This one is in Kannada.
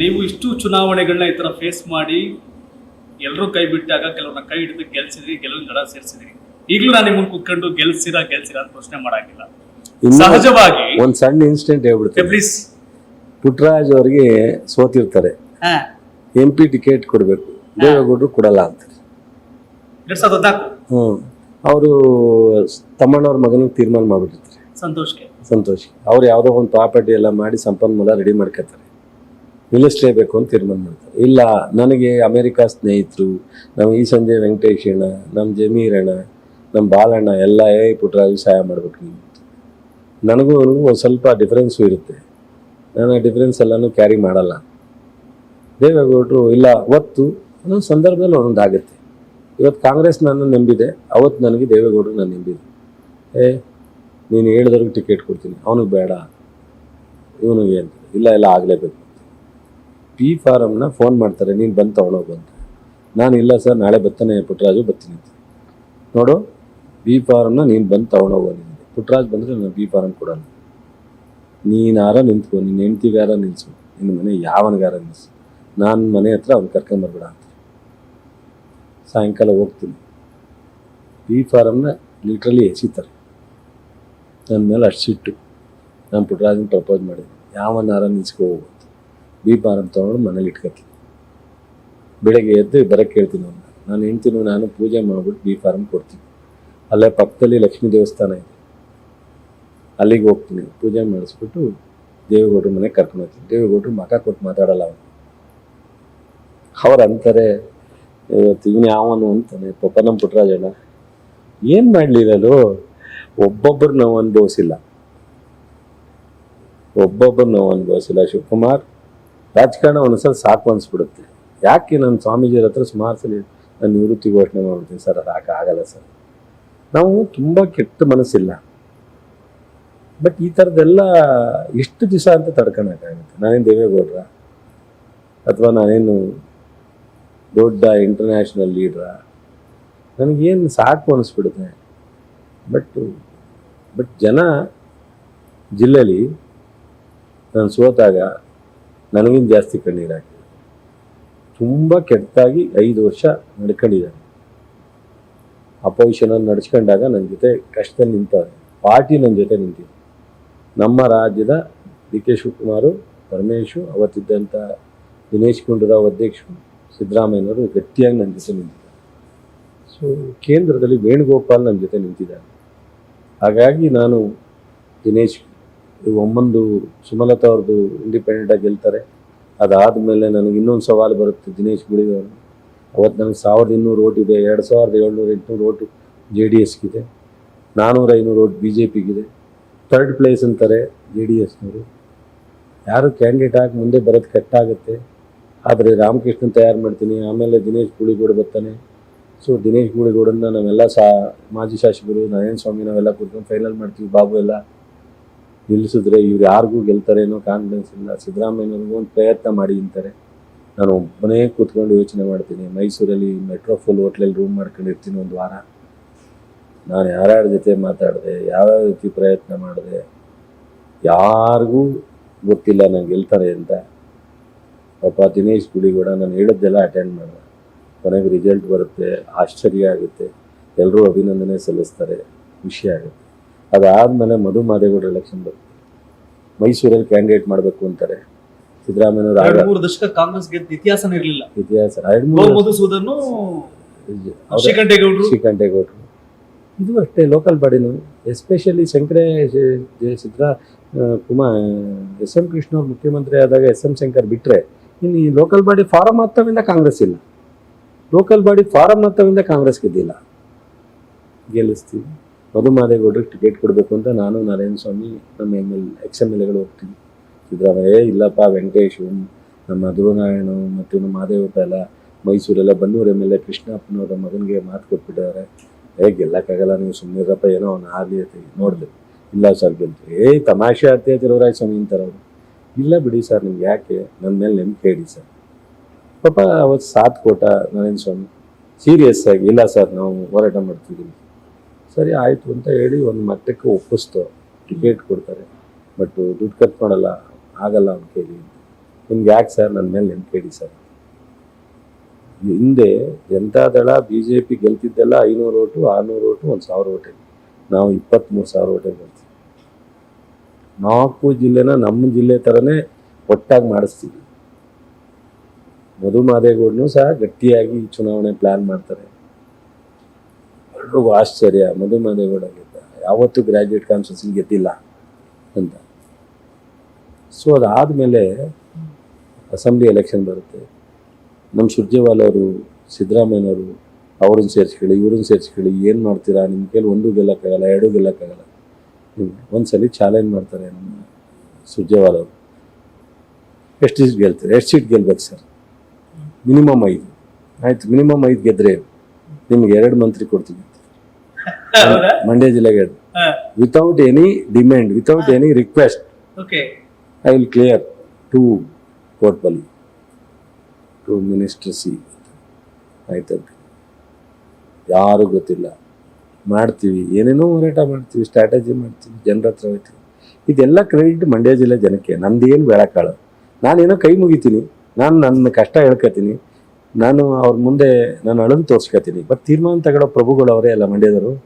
ನೀವು ಇಷ್ಟು ಚುನಾವಣೆಗಳನ್ನ ಈ ಥರ ಫೇಸ್ ಮಾಡಿ ಎಲ್ಲರೂ ಕೈ ಬಿಟ್ಟಾಗ ಕೆಲವ್ರನ್ನ ಕೈ ಹಿಡಿದು ಗೆಲ್ಸಿದ್ರಿ ಕೆಲವೊಂದು ಗಡ ಸೇರಿಸಿದ್ರಿ. ಈಗಲೂ ನಾನು ನಿಮ್ಮನ್ನು ಕುತ್ಕೊಂಡು ಗೆಲ್ಸಿರಾ ಗೆಲ್ಸಿರಾ ಅಂತ ಪ್ರಶ್ನೆ ಮಾಡಾಗಿಲ್ಲ ಸಹಜವಾಗಿ ಒಂದು ಸಣ್ಣ ಇನ್ಸಿಡೆಂಟ್ ಹೇಳ್ಬಿಡ್ತೀನಿ. ಪ್ಲೀಸ್ ಪುಟ್ಟರಾಜ್ ಅವರಿಗೆ ಸೋತಿರ್ತಾರೆ. ಎಂ ಪಿ ಟಿಕೆಟ್ ಕೊಡಬೇಕು. ದೇವೇಗೌಡರು ಕೊಡಲ್ಲ ಅಂತ ಎರಡ್ ಸಾವಿರದ ಹದಿನಾಲ್ಕು. ಹ್ಮ್. ಅವರು ತಮ್ಮಣ್ಣವ್ರ ಮಗನಿಗೆ ತೀರ್ಮಾನ ಮಾಡ್ಬಿಟ್ಟಿರ್ತಾರೆ. ಸಂತೋಷ್ಗೆ. ಸಂತೋಷ್ ಅವ್ರು ಯಾವುದೋ ಒಂದು ಪ್ರಾಪರ್ಟಿ ಎಲ್ಲ ಮಾಡಿ ಸಂಪನ್ಮೂಲ ರೆಡಿ ಮಾಡ್ಕೊತಾರೆ. ನಿಲ್ಲಿಸ್ಲೇಬೇಕು ಅಂತ ತೀರ್ಮಾನ ಮಾಡ್ತಾರೆ. ಇಲ್ಲ, ನನಗೆ ಅಮೇರಿಕಾ ಸ್ನೇಹಿತರು, ನಮ್ಮ ಈ ಸಂಜೆ ವೆಂಕಟೇಶಣ್ಣ ನಮ್ಮ ಜಮೀರಣ್ಣ ನಮ್ಮ ಬಾಲಣ್ಣ, ಎಲ್ಲ ಏ ಪುಟ್ಟರಾಜು ಸಹಾಯ ಮಾಡ್ಬೇಕು ನನಗೂ ಅವ್ರಿಗೂ ಒಂದು ಸ್ವಲ್ಪ ಡಿಫ್ರೆನ್ಸು ಇರುತ್ತೆ. ನಾನು ಆ ಡಿಫ್ರೆನ್ಸ್ ಎಲ್ಲನೂ ಕ್ಯಾರಿ ಮಾಡಲ್ಲ. ದೇವೇಗೌಡರು ಇಲ್ಲ ಅವತ್ತು ಒಂದೊಂದು ಸಂದರ್ಭದಲ್ಲಿ ಒಂದೊಂದು ಆಗುತ್ತೆ. ಇವತ್ತು ಕಾಂಗ್ರೆಸ್ ನನ್ನ ನಂಬಿದೆ, ಅವತ್ತು ನನಗೆ ದೇವೇಗೌಡರು ನಾನು ನಂಬಿದೆ ಏ, ನೀನು ಹೇಳಿದವ್ರಿಗೆ ಟಿಕೆಟ್ ಕೊಡ್ತೀನಿ, ಅವನಿಗೆ ಬೇಡ, ಇವನಿಗೆ ಅಂತ. ಇಲ್ಲ ಎಲ್ಲ ಆಗಲೇಬೇಕು. ಪಿ ಫಾರಮ್ನ ಫೋನ್ ಮಾಡ್ತಾರೆ, ನೀನು ಬಂದು ತೊಗೊಂಡೋಗು ಅಂತ. ನಾನು ಇಲ್ಲ ಸರ್, ನಾಳೆ ಬರ್ತಾನೆ ಪುಟ್ಟರಾಜು ಬರ್ತೀನಿ ಅಂತ. ನೋಡು ಬಿ ಫಾರಮ್ನ ನೀನು ಬಂದು ತೊಗೊಂಡೋಗು ನಿನಗೆ ಪುಟ್ಟರಾಜ್ ಬಂದರೆ ನಾನು ಬಿ ಫಾರಮ್ ಕೊಡಲ್ಲ. ನೀನಾರ ನಿಂತ್ಕೊ ನಿನ್ನ ಹೆಂಡ್ತಿಗಾರ ನಿಲ್ಸು ನಿನ್ನ ಮನೆ ಯಾವನಿಗಾರ ನಿಲ್ಸು. ನಾನು ಮನೆ ಹತ್ರ ಅವ್ನು ಕರ್ಕೊಂಬರ್ಬೇಡ ಅಂತ. ಸಾಯಂಕಾಲ ಹೋಗ್ತೀನಿ. ಬಿ ಫಾರಮ್ನ ಲಿಟ್ರಲಿ ಎಸಿತಾರೆ. ನನ್ನ ಮೇಲೆ ಅಷ್ಟು ಸಿಟ್ಟು. ನಾನು ಪುಟ್ಟರಾಜನ ಪ್ರಪೋಸ್ ಮಾಡಿದ್ದೀನಿ. ಯಾವನಾರ ನಿಲ್ಸ್ಕೋ ಹೋಗು ಬಿ ಫಾರಮ್ ತೊಗೊಂಡು ಮನೇಲಿ ಇಟ್ಕೊತೀನಿ. ಬೆಳಗ್ಗೆ ಎದ್ದು ಬರೋಕ್ಕೆ ಕೇಳ್ತೀನಿ ಅವ್ನು. ನಾನು ಹೆಂಡ್ತೀನಿ ನಾನು ಪೂಜೆ ಮಾಡ್ಬಿಟ್ಟು ಬಿ ಫಾರಮ್ ಕೊಡ್ತೀನಿ. ಅಲ್ಲೇ ಪಕ್ಕದಲ್ಲಿ ಲಕ್ಷ್ಮೀ ದೇವಸ್ಥಾನ ಇದೆ. ಅಲ್ಲಿಗೆ ಹೋಗ್ತೀನಿ. ಪೂಜೆ ಮಾಡಿಸ್ಬಿಟ್ಟು ದೇವೇಗೌಡ್ರ ಮನೆಗೆ ಕರ್ಕೊಂಡು ಹೋಗ್ತೀನಿ. ದೇವೇಗೌಡರು ಮಕ ಕೊಟ್ಟು ಮಾತಾಡಲ್ಲ ಅವನು. ಅವ್ರು ಅಂತಾರೆ ಇವನು ಯಾವನು ಅಂತಾನೆ. ಪಾಪ ನಮ್ಮ ಪುಟ್ಟರಾಜಣ್ಣ ಏನು ಮಾಡಲಿರಲು ಒಬ್ಬೊಬ್ಬರು ನಾವು ಅನುಭವಿಸಿಲ್ಲ ಒಬ್ಬೊಬ್ಬರು ನಾವು ಅನುಭವಿಸಿಲ್ಲ ಶಿವಕುಮಾರ್ ರಾಜಕಾರಣ ಒಂದ್ಸಲ ಸಾಕು ಅನಿಸ್ಬಿಡುತ್ತೆ. ಯಾಕೆ ನಾನು ಸ್ವಾಮೀಜಿಯವ್ರ ಹತ್ರ ಸುಮಾರು ಸಲ ನಾನು ನಿವೃತ್ತಿ ಘೋಷಣೆ ಮಾಡ್ತೀನಿ ಸರ್, ಅದು ಆಗಲ್ಲ ಸರ್. ನಾವು ತುಂಬ ಕೆಟ್ಟ ಮನಸ್ಸಿಲ್ಲ. ಬಟ್ ಈ ಥರದ್ದೆಲ್ಲ ಎಷ್ಟು ದಿವಸ ಅಂತ ತಡ್ಕೊಳಕ್ಕಾಗುತ್ತೆ ನಾನೇನು ದೇವೇಗೌಡ್ರ? ಅಥವಾ ನಾನೇನು ದೊಡ್ಡ ಇಂಟರ್ನ್ಯಾಷನಲ್ ಲೀಡ್ರ? ನನಗೇನು ಸಾಕು ಅನಿಸ್ಬಿಡುತ್ತೆ. ಬಟ್ ಬಟ್ ಜನ ಜಿಲ್ಲೆಯಲ್ಲಿ ನಾನು ಸೋತಾಗ ನನಗಿಂತ ಜಾಸ್ತಿ ಕಣ್ಣೀರು ಹಾಕಿದೆ ತುಂಬ ಕೆಟ್ಟಾಗಿ ಐದು ವರ್ಷ ನಡ್ಕೊಂಡಿದ್ದಾನೆ ಅಪೋಸಿಷನನ್ನು ನಡ್ಸ್ಕೊಂಡಾಗ ನನ್ನ ಜೊತೆ ಕಷ್ಟದಲ್ಲಿ ನಿಂತ ಪಾರ್ಟಿ ನನ್ನ ಜೊತೆ ನಿಂತಿದೆ. ನಮ್ಮ ರಾಜ್ಯದ ಡಿ ಕೆ ಶಿವಕುಮಾರು, ಪರಮೇಶು ಅವತ್ತಿದ್ದಂಥ ದಿನೇಶ್ ಗುಂಡೂರಾವ್ ಅಧ್ಯಕ್ಷರು, ಸಿದ್ದರಾಮಯ್ಯನವರು ಗಟ್ಟಿಯಾಗಿ ನನ್ನ ಜೊತೆ ನಿಂತಿದ್ದಾರೆ. ಸೊ ಕೇಂದ್ರದಲ್ಲಿ ವೇಣುಗೋಪಾಲ್ ನನ್ನ ಜೊತೆ ನಿಂತಿದ್ದಾರೆ. ಹಾಗಾಗಿ ನಾನು ದಿನೇಶ್ ಒಮ್ಮಂದು ಸುಮಲತಾ ಅವ್ರದ್ದು ಇಂಡಿಪೆಂಡೆಂಟಾಗಿ ಗೆಲ್ತಾರೆ. ಅದಾದಮೇಲೆ ನನಗೆ ಇನ್ನೊಂದು ಸವಾಲು ಬರುತ್ತೆ ದಿನೇಶ್ ಗುಳಿಗವರು ಅವತ್ತು ನನಗೆ ಸಾವಿರದ ಇನ್ನೂರು ಓಟ್ ಇದೆ, ಎರಡು ಸಾವಿರದ ಏಳ್ನೂರ ಎಂಟುನೂರು ಓಟು ಜೆ ಡಿ ಎಸ್ಗಿದೆ. ನಾನ್ನೂರ ಐನೂರು ಓಟ್ ಬಿ ಜೆ ಪಿಗಿದೆ. ಥರ್ಡ್ ಪ್ಲೇಸ್ ಅಂತಾರೆ ಜೆ ಡಿ ಎಸ್ನವರು. ಯಾರು ಕ್ಯಾಂಡಿಡೇಟ್ ಆಗಿ ಮುಂದೆ ಬರೋದು ಕಟ್ಟಾಗುತ್ತೆ. ಆದರೆ ರಾಮಕೃಷ್ಣನ್ ತಯಾರು ಮಾಡ್ತೀನಿ, ಆಮೇಲೆ ದಿನೇಶ್ ಗುಳಿಗೌಡ ಬರ್ತಾನೆ. ಸೊ ದಿನೇಶ್ ಗುಳಿಗೌಡನ್ನ ನಾವೆಲ್ಲ ಸಾ, ಮಾಜಿ ಶಾಸಕರು ನಾರಾಯಣ ಸ್ವಾಮಿ ನಾವೆಲ್ಲ ಕೂತ್ಕೊಂಡು ಫೈನಲ್ ಮಾಡ್ತೀವಿ, ಬಾಬು ಎಲ್ಲ. ನಿಲ್ಲಿಸಿದ್ರೆ ಇವ್ರು ಯಾರಿಗೂ ಗೆಲ್ತಾರೇನೋ ಕಾನ್ಫಿಡೆನ್ಸ್ ಇಲ್ಲ. ಸಿದ್ದರಾಮಯ್ಯನವ್ರಿಗೂ ಒಂದು ಪ್ರಯತ್ನ ಮಾಡಿ ಅಂತಾರೆ. ನಾನು ಒಬ್ಬನೇ ಕೂತ್ಕೊಂಡು ಯೋಚನೆ ಮಾಡ್ತೀನಿ. ಮೈಸೂರಲ್ಲಿ ಮೆಟ್ರೋಫುಲ್ ಹೋಟ್ಲಲ್ಲಿ ರೂಮ್ ಮಾಡ್ಕೊಂಡಿರ್ತೀನಿ ಒಂದು ವಾರ. ನಾನು ಯಾರ್ಯಾರ ಜೊತೆ ಮಾತಾಡಿದೆ, ಯಾವ್ಯಾವ ರೀತಿ ಪ್ರಯತ್ನ ಮಾಡಿದೆ, ಯಾರಿಗೂ ಗೊತ್ತಿಲ್ಲ ನಾನು ಗೆಲ್ತಾರೆ ಅಂತ. ಪಾಪ ದಿನೇಶ್ ಗುಳಿಗೌಡ ನಾನು ಹೇಳಿದ್ದೆಲ್ಲ ಅಟೆಂಡ್ ಮಾಡಿದೆ ಕೊನೆಗೆ ರಿಸಲ್ಟ್ ಬರುತ್ತೆ, ಆಶ್ಚರ್ಯ ಆಗುತ್ತೆ. ಎಲ್ಲರೂ ಅಭಿನಂದನೆ ಸಲ್ಲಿಸ್ತಾರೆ. ಖುಷಿ ಆಗುತ್ತೆ. ಅದಾದಮೇಲೆ ಮಧು ಮಾದೇಗೌಡರ ಎಲೆಕ್ಷನ್ ಬರುತ್ತೆ ಮೈಸೂರಲ್ಲಿ ಕ್ಯಾಂಡಿಡೇಟ್ ಮಾಡಬೇಕು ಅಂತಾರೆ. ಸಿದ್ದರಾಮಯ್ಯನವರು ಆಗ ಎರಡು ಮೂರು ದಶಕ ಕಾಂಗ್ರೆಸ್ ಗೆದ್ದ ಇತಿಹಾಸನೇ ಇರಲಿಲ್ಲ. ಇತಿಹಾಸ. ಎರಡು ಗೋ ಮೂರು ಮಧುಸೂದನ್ ಅವ್ರ- ಶ್ರೀಕಂಠೇಗೌಡರು. ಶ್ರೀಕಂಠೇಗೌಡರು. ಇದು ಅಷ್ಟೇ ಲೋಕಲ್ ಬಾಡಿನೂ ಎಸ್ಪೆಷಲಿ ಶಂಕರೇ ಸಿದ್ದರಾ ಕುಮಾರ್ ಎಸ್ ಎಂ ಕೃಷ್ಣ ಅವ್ರು ಮುಖ್ಯಮಂತ್ರಿ ಆದಾಗ ಎಸ್ ಎಂ ಶಂಕರ್ ಬಿಟ್ಟರೆ ಇನ್ನು ಈ ಲೋಕಲ್ ಬಾಡಿ ಫಾರಂ ಹತ್ತವಿಂದ ಕಾಂಗ್ರೆಸ್ ಇಲ್ಲ. ಲೋಕಲ್ ಬಾಡಿ ಫಾರಂ ಹತ್ತವಿಂದ ಕಾಂಗ್ರೆಸ್ ಗೆದ್ದಿಲ್ಲ. ಗೆಲ್ಲಿಸ್ತೀವಿ. ಮಧುಮಾದೇಗೌಡರಿಗೆ ಟಿಕೆಟ್ ಕೊಡಬೇಕು ಅಂತ ನಾನು ನಾರಾಯಣ ಸ್ವಾಮಿ ನಮ್ಮ M L ex M L ಎಗಳು ಹೋಗ್ತೀವಿ. ಸಿದ್ದರಾಮಯ್ಯ "ಏ, ಇಲ್ಲಪ್ಪ ವೆಂಕಟೇಶ್ ನಮ್ಮ ಧ್ರುವನಾರಾಯಣ ಮತ್ತು ನಮ್ಮ ಮಾದೇವಪ್ಪ ಎಲ್ಲ ಮೈಸೂರೆಲ್ಲ ಬನ್ನೂರು ಎಂ ಎಲ್ ಎ ಕೃಷ್ಣಪ್ಪನವರ ಮಗನಿಗೆ ಮಾತು ಕೊಟ್ಬಿಟ್ಟಿದ್ದಾರೆ. ಏ ಗೆಲ್ಲಕ್ಕಾಗಲ್ಲ ನೀವು ಸುಮ್ಮನಿರಪ್ಪ ಏನೋ ಅವನು ಆಗಲಿ ಅಂತ ನೋಡಿದೆ. ಇಲ್ಲ ಸರ್ ಬಂತು ಏ ತಮಾಷೆ ಆಡ್ತೀಯ ತಿರುವರಾಯ ಸ್ವಾಮಿ ಅಂತಾರೆ ಅವರು ಇಲ್ಲ ಬಿಡಿ ಸರ್ ನಿಮ್ಗೆ ಯಾಕೆ? ನನ್ನ ಮೇಲೆ ನಂಬಿಕೆ ಹೇಳಿ ಸರ್. ಪಾಪ ಅವತ್ತು ಸಾತ್ ಕೋಟ ನಾರಾಯಣ ಸ್ವಾಮಿ. ಸೀರಿಯಸ್ ಆಗಿ ಇಲ್ಲ ಸರ್ ನಾವು ಹೋರಾಟ ಮಾಡ್ತಿದ್ದೀವಿ. ಸರಿ ಆಯಿತು ಅಂತ ಹೇಳಿ ಒಂದು ಮಟ್ಟಕ್ಕೆ ಒಪ್ಪಿಸ್ತು. ಟಿಕೆಟ್ ಕೊಡ್ತಾರೆ. ಬಟ್ ದುಡ್ಡು ಕಟ್ಕೊಳಲ್ಲ ಮಾಡಲ್ಲ, ಆಗಲ್ಲ ಅವ್ನು ಕೇಳಿ ನಿಮ್ಗೆ ಯಾಕೆ ಸರ್? ನನ್ನ ಮೇಲೆ ನೆನ್ಪೇಡಿ ಸರ್. ಹಿಂದೆ ಜನತಾದಳ ಬಿ ಜೆ ಪಿ ಗೆಲ್ತಿದ್ದೆಲ್ಲ ಐನೂರು ಓಟು, ಆರುನೂರು ಓಟು, ಒಂದು ಸಾವಿರ ಓಟೆ. ನಾವು ಇಪ್ಪತ್ತ್ಮೂರು ಸಾವಿರ ಓಟೆ ಗೆಲ್ತೀವಿ. ನಾಲ್ಕು ಜಿಲ್ಲೆನ ನಮ್ಮ ಜಿಲ್ಲೆ ಥರನೇ ಒಟ್ಟಾಗಿ ಮಾಡಿಸ್ತೀವಿ. ಮಧು ಮಾದೇಗೌಡನು ಸಹ ಗಟ್ಟಿಯಾಗಿ ಚುನಾವಣೆ ಪ್ಲ್ಯಾನ್ ಮಾಡ್ತಾರೆ. ಎಲ್ರಿಗೂ ಆಶ್ಚರ್ಯ, ಮಧು ಯಾವತ್ತೂ ಗ್ರ್ಯಾಜುಯೇಟ್ ಕಾನ್ಸ್ಟಿಟ್ಯೂನ್ಸಿ ಗೆದ್ದಿಲ್ಲ ಅಂತ. ಸೊ ಅದಾದಮೇಲೆ ಅಸೆಂಬ್ಲಿ ಎಲೆಕ್ಷನ್ ಬರುತ್ತೆ. ನಮ್ಮ ಸುರ್ಜೇವಾಲ ಅವರು ಸಿದ್ದರಾಮಯ್ಯನವರು ಅವ್ರನ್ನ ಸೇರಿಸ್ಕೊಳ್ಳಿ, ಇವ್ರನ್ನ ಸೇರಿಸ್ಕೊಳ್ಳಿ, ಏನು ಮಾಡ್ತೀರಾ? ನಿಮ್ಮ ಕೈಲಿ ಒಂದು ಗೆಲ್ಲಕ್ಕಾಗಲ್ಲ, ಎರಡು ಗೆಲ್ಲಕ್ಕಾಗಲ್ಲ. ಒಂದು ಒಂದ್ಸಲಿ ಚಾಲೆಂಜ್ ಮಾಡ್ತಾರೆ ನಮ್ಮ ಸುರ್ಜೇವಾಲ ಅವರು. ಎಷ್ಟು ಸೀಟ್ ಗೆಲ್ತಾರೆ? ಎಷ್ಟು ಸೀಟ್ ಗೆಲ್ಬೇಕು ಸರ್? ಮಿನಿಮಮ್ ಐದು. ಆಯಿತು ಮಿನಿಮಮ್ ಐದು ಗೆದ್ದರೆ ನಿಮ್ಗೆ ಎರಡು ಮಂತ್ರಿ ಕೊಡ್ತೀವಿ ಹೌದಾ ಮಂಡ್ಯ ಜಿಲ್ಲೆಗೆ without any demand without any request I will clear to ಕೋರ್ಟ್ಬಲಿ to minister ಸಿ ಆಯ್ತು ಯಾರು ಗೊತ್ತಿಲ್ಲ. ಮಾಡ್ತೀವಿ. ಏನೇನೋ ಹೋರಾಟ ಮಾಡ್ತೀವಿ ಸ್ಟ್ರಾಟಜಿ ಮಾಡ್ತೀವಿ ಜನರ ಹತ್ರ ಹೋಗ್ತೀವಿ. ಇದೆಲ್ಲ ಕ್ರೆಡಿಟ್ ಮಂಡ್ಯ ಜಿಲ್ಲೆ ಜನಕ್ಕೆ. ನಂದೇನು ಬೇಳಕ್ಕಾಳ ನಾನೇನೋ ಕೈ ಮುಗಿತೀನಿ. ನಾನು ನನ್ನ ಕಷ್ಟ ಹೇಳ್ಕೊತೀನಿ. ನಾನು ಅವ್ರ ಮುಂದೆ ನಾನು ಅಳದು ತೋರಿಸ್ಕೊತೀನಿ. ಬಟ್ ತೀರ್ಮಾನ ತಗೊಳ್ಳೋ ಪ್ರಭುಗಳು ಅವರೇ ಅಲ್ಲ ಮಂಡ್ಯದವರು.